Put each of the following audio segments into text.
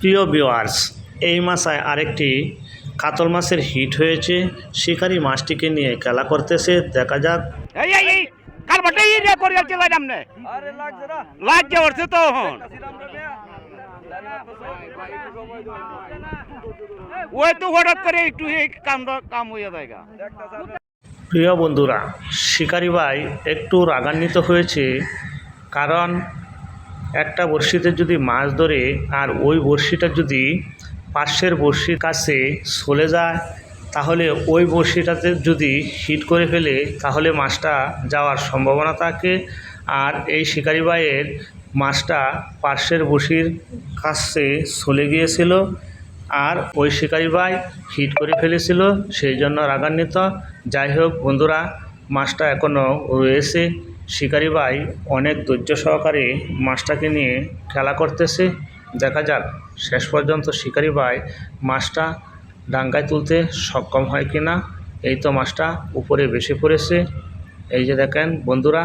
প্রিয় ভিওয়ার্স এই মাসায় আরেকটি কাতল মাছের হিট হয়েছে। শিকারি মাছটিকে নিয়ে খেলা করতেছে দেখা যাক। ওই তো হঠাৎ করে একটু কাম যায় প্রিয় বন্ধুরা শিকারি ভাই একটু রাগান্বিত হয়েছে কারণ একটা বড়শিতে যদি মাছ ধরে আর ওই বড়শিটা যদি পার্শ্বের বড়শির কাছে চলে যায়, তাহলে ওই বড়শিটাতে যদি হিট করে ফেলে, তাহলে মাছটা যাওয়ার সম্ভাবনা থাকে। আর এই শিকারি ভাইয়ের মাছটা পার্শ্বের বড়শির কাছে চলে গিয়েছিল আর ওই শিকারি ভাই হিট করে ফেলেছিল, সেই জন্য রাগান্বিত। যাই হোক বন্ধুরা, মাছটা এখনও রয়েছে। শিকারি ভাই অনেক ধৈর্য সহকারে মাছটাকে নিয়ে খেলা করতেছে। দেখা যাক, শেষ পর্যন্ত শিকারি ভাই মাছটা ডাঙ্গায় তুলতে সক্ষম হয় কি না এই তো মাছটা উপরে বেশি পড়েছে। এই যে দেখেন বন্ধুরা,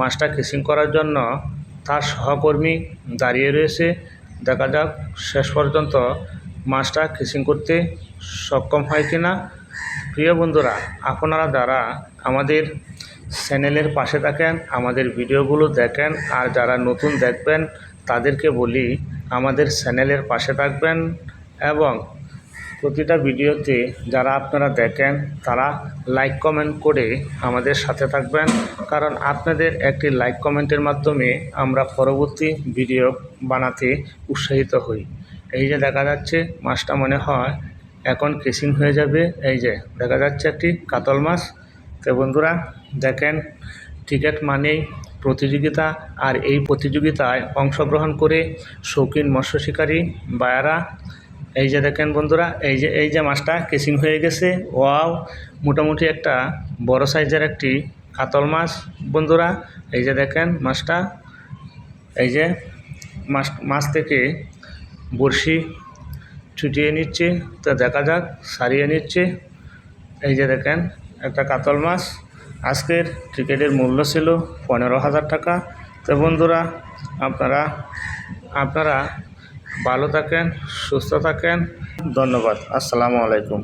মাছটা কিসিং করার জন্য তার সহকর্মী দাঁড়িয়ে রয়েছে। দেখা যাক, শেষ পর্যন্ত মাছটা কিসিং করতে সক্ষম হয় কি না প্রিয় বন্ধুরা, আপনারা যারা আমাদের চ্যানেলের পাশে থাকেন, আমাদের ভিডিওগুলো দেখেন, আর যারা নতুন দেখবেন, তাদেরকে বলি আমাদের চ্যানেলের পাশে থাকবেন এবং প্রতিটা ভিডিওতে যারা আপনারা দেখেন, তারা লাইক কমেন্ট করে আমাদের সাথে থাকবেন। কারণ আপনাদের একটি লাইক কমেন্টের মাধ্যমে আমরা পরবর্তী ভিডিও বানাতে উৎসাহিত হই। এই যে দেখা যাচ্ছে, মাছটা মনে হয় এখন কেসিং হয়ে যাবে। এই যে দেখা যাচ্ছে একটি কাতল মাছ। তো বন্ধুরা, দেখেন ক্রিকেট মানেই প্রতিযোগিতা, আর এই প্রতিযোগিতায় অংশগ্রহণ করে শৌখিন মৎস্য শিকারী বায়ারা। এই যে দেখেন বন্ধুরা, এই যে এই যে মাছটা কেসিং হয়ে গেছে। ওয়াও, মোটামুটি একটা বড় সাইজের একটি কাতল মাছ বন্ধুরা। এই যে দেখেন মাছটা, এই যে মাছ মাছ থেকে বড়শি ছুটিয়ে নিচ্ছে। তা দেখা যাক, সারিয়ে নিচ্ছে। এই যে দেখেন একটা কাতল মাছ। আজকের টিকিটের মূল্য ছিল পনেরো হাজার টাকা। তো বন্ধুরা, আপনারা আপনারা ভালো থাকেন, সুস্থ থাকেন। ধন্যবাদ। আসসালামু আলাইকুম।